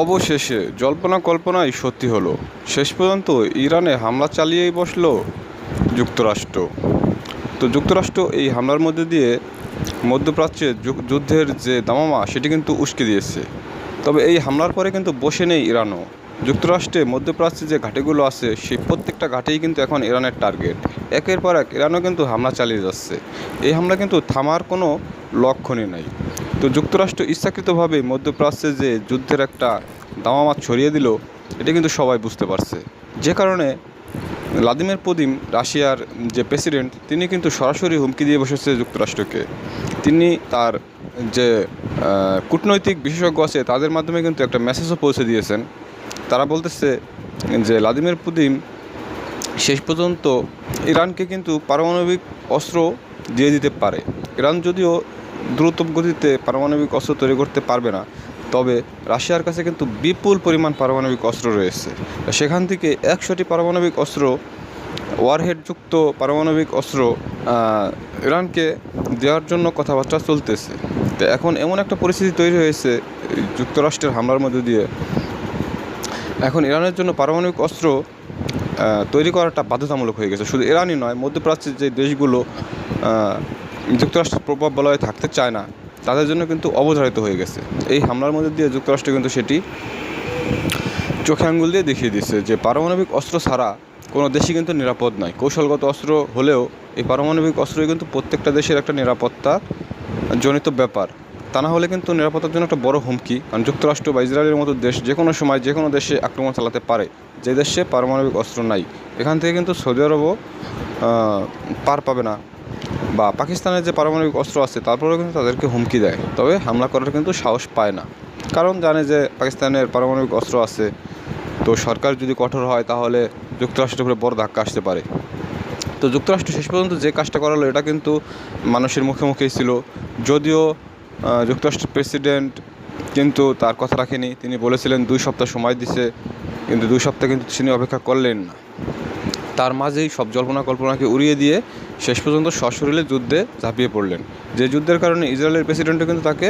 অবশেষে জল্পনা কল্পনাই সত্যি হলো। শেষ পর্যন্ত ইরানে হামলা চালিয়েই বসল যুক্তরাষ্ট্র। তো যুক্তরাষ্ট্র এই হামলার মধ্যে দিয়ে মধ্যপ্রাচ্যে যুদ্ধের যে দামামা, সেটি কিন্তু উস্কে দিয়েছে। তবে এই হামলার পরে কিন্তু বসে নেই ইরানও। যুক্তরাষ্ট্রে মধ্যপ্রাচ্যে যে ঘাটিগুলো আছে, সেই প্রত্যেকটা ঘাটেই কিন্তু এখন ইরানের টার্গেট। একের পর এক ইরানও কিন্তু হামলা চালিয়ে যাচ্ছে। এই হামলা কিন্তু থামার কোনো লক্ষণই নাই। তো যুক্তরাষ্ট্র ইচ্ছাকৃতভাবে মধ্যপ্রাচ্যে যে যুদ্ধের একটা দামামা ছড়িয়ে দিল, এটা কিন্তু সবাই বুঝতে পারছে। যে কারণে ভ্লাদিমির পুতিন, রাশিয়ার যে প্রেসিডেন্ট, তিনি কিন্তু সরাসরি হুমকি দিয়ে বসেছে যুক্তরাষ্ট্রকে। তিনি তার যে কূটনৈতিক বিশেষজ্ঞ আছে, তাদের মাধ্যমে কিন্তু একটা মেসেজও পৌঁছে দিয়েছেন। তারা বলতেছে যে, ভ্লাদিমির পুতিন শেষ পর্যন্ত ইরানকে কিন্তু পারমাণবিক অস্ত্র দিয়ে দিতে পারে। ইরান যদিও দ্রুত গতিতে পারমাণবিক অস্ত্র তৈরি করতে পারবে না। তবে রাশিয়ার কাছে কিন্তু বিপুল পরিমাণ পারমাণবিক অস্ত্র রয়েছে। সেখান থেকে একশোটি পারমাণবিক অস্ত্র, ওয়ারহেডযুক্ত পারমাণবিক অস্ত্র ইরানকে দেওয়ার জন্য কথাবার্তা চলতেছে। তো এখন এমন একটা পরিস্থিতি তৈরি হয়েছে, যুক্তরাষ্ট্রের হামলার মধ্যে দিয়ে। এখন ইরানের জন্য পারমাণবিক অস্ত্র তৈরি করাটা বাধ্যতামূলক হয়ে গেছে। শুধু ইরানই নয়, মধ্যপ্রাচ্যের যে দেশগুলো আহ, যুক্তরাষ্ট্রের প্রভাব বলয়ে থাকতে চায় না তাদের জন্য কিন্তু অবধারিত হয়ে গেছে। এই হামলার মধ্যে দিয়ে যুক্তরাষ্ট্র কিন্তু সেটি চোখে আঙ্গুল দিয়ে দেখিয়ে দিচ্ছে যে পারমাণবিক অস্ত্র ছাড়া কোনো দেশই কিন্তু নিরাপদ নয়। কৌশলগত অস্ত্র হলেও এই পারমাণবিক অস্ত্রই কিন্তু প্রত্যেকটা দেশের একটা নিরাপত্তা জনিত ব্যাপার। তা না হলে কিন্তু নিরাপত্তার জন্য একটা বড় হুমকি কারণ যুক্তরাষ্ট্র বা ইসরায়েলের মতো দেশ যে কোনো সময় যে কোনো দেশে আক্রমণ চালাতে পারে। যে দেশে পারমাণবিক অস্ত্র নাই এখান থেকে কিন্তু সৌদি আরবও পার পাবে না। বা পাকিস্তানের যে পারমাণবিক অস্ত্র আছে, তারপরেও কিন্তু তাদেরকে হুমকি দেয়। তবে হামলা করার কিন্তু সাহস পায় না। কারণ জানে যে পাকিস্তানের পারমাণবিক অস্ত্র আছে, তো সরকার যদি কঠোর হয় তাহলে যুক্তরাষ্ট্রের উপরে বড় ধাক্কা আসতে পারে। তো যুক্তরাষ্ট্র শেষ পর্যন্ত যে কাজটা করালো, এটা কিন্তু মানুষের মুখে মুখেই ছিল। যদিও যুক্তরাষ্ট্রের প্রেসিডেন্ট কিন্তু তার কথা রাখেনি। তিনি বলেছিলেন, দুই সপ্তাহ সময় দিছে, কিন্তু দুই সপ্তাহ কিন্তু তিনি অপেক্ষা করলেন না। তার মাঝেই সব জল্পনা কল্পনাকে উড়িয়ে দিয়ে শেষ পর্যন্ত সশরীরে যুদ্ধে ঝাঁপিয়ে পড়লেন। যে যুদ্ধের কারণে ইসরায়েলের প্রেসিডেন্টও কিন্তু তাকে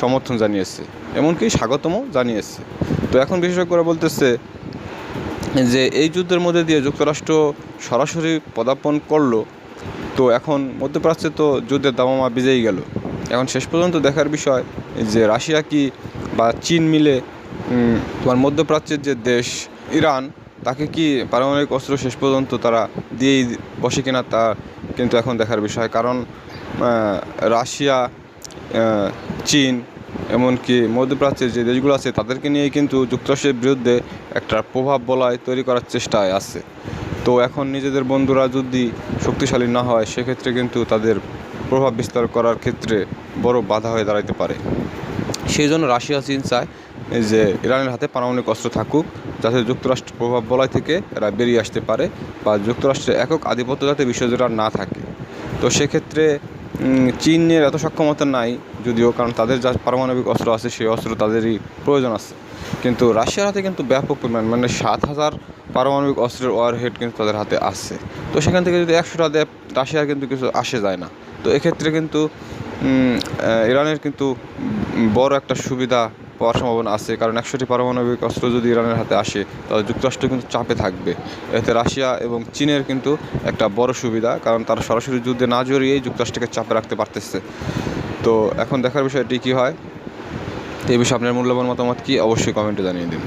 সমর্থন জানিয়েছে, এমনকি স্বাগতমও জানিয়েছে। তো এখন বিশেষজ্ঞরা বলতেছে যে এই যুদ্ধের মধ্যে দিয়ে যুক্তরাষ্ট্র সরাসরি পদার্পণ করল, তো এখন মধ্যপ্রাচ্যে তো যুদ্ধের দামামা বিজেই গেল। এখন শেষ পর্যন্ত দেখার বিষয় যে রাশিয়া কি বা চীন মিলে তোমার মধ্যপ্রাচ্যের যে দেশ ইরান তাকে কি পারমাণবিক অস্ত্র শেষ পর্যন্ত তারা দিয়েই বসে কিনা তা কিন্তু এখন দেখার বিষয়। কারণ রাশিয়া চীন, এমনকি মধ্যপ্রাচ্যের যে দেশগুলো আছে, তাদেরকে নিয়েই কিন্তু যুক্তরাষ্ট্রের বিরুদ্ধে একটা প্রভাব বলয় তৈরি করার চেষ্টায় আছে। তো এখন নিজেদের বন্ধুরা যদি শক্তিশালী না হয়, সেক্ষেত্রে কিন্তু তাদের প্রভাব বিস্তার করার ক্ষেত্রে বড় বাধা হয়ে দাঁড়াতে পারে। সেই জন্য রাশিয়া, চীন চায় যে ইরানের হাতে পারমাণবিক অস্ত্র থাকুক, যাতে যুক্তরাষ্ট্র প্রভাব বলয় থেকে এরা বেরিয়ে আসতে পারে বা যুক্তরাষ্ট্রের একক আধিপত্য যাতে বিশ্বজুড়ে না থাকে। তো সেক্ষেত্রে চীনের এত সক্ষমতা নাই যদিও, কারণ তাদের যা পারমাণবিক অস্ত্র আছে, সেই অস্ত্র তাদেরই প্রয়োজন আছে। কিন্তু রাশিয়ার হাতে কিন্তু ব্যাপক পরিমাণ মানে সাত হাজার পারমাণবিক অস্ত্রের ওয়ারহেড কিন্তু তাদের হাতে আছে। তো সেখান থেকে যদি একশোটা দেয় রাশিয়ার কিন্তু কিছু আসে যায় না। তো এক্ষেত্রে কিন্তু ইরানের কিন্তু বড় একটা সুবিধা পাওয়ার সম্ভাবনা আছে, কারণ একশোটি পারমাণবিক অস্ত্র যদি ইরানের হাতে আসে, তাহলে যুক্তরাষ্ট্র কিন্তু চাপে থাকবে। এতে রাশিয়া এবং চীনের কিন্তু একটা বড় সুবিধা, কারণ তারা সরাসরি যুদ্ধে না জড়িয়েই যুক্তরাষ্ট্রকে চাপে রাখতে পারতেছে। তো এখন দেখার বিষয়টি কী হয় এই বিষয়ে আপনার মূল্যবান মতামত কী, অবশ্যই কমেন্টে জানিয়ে দিন।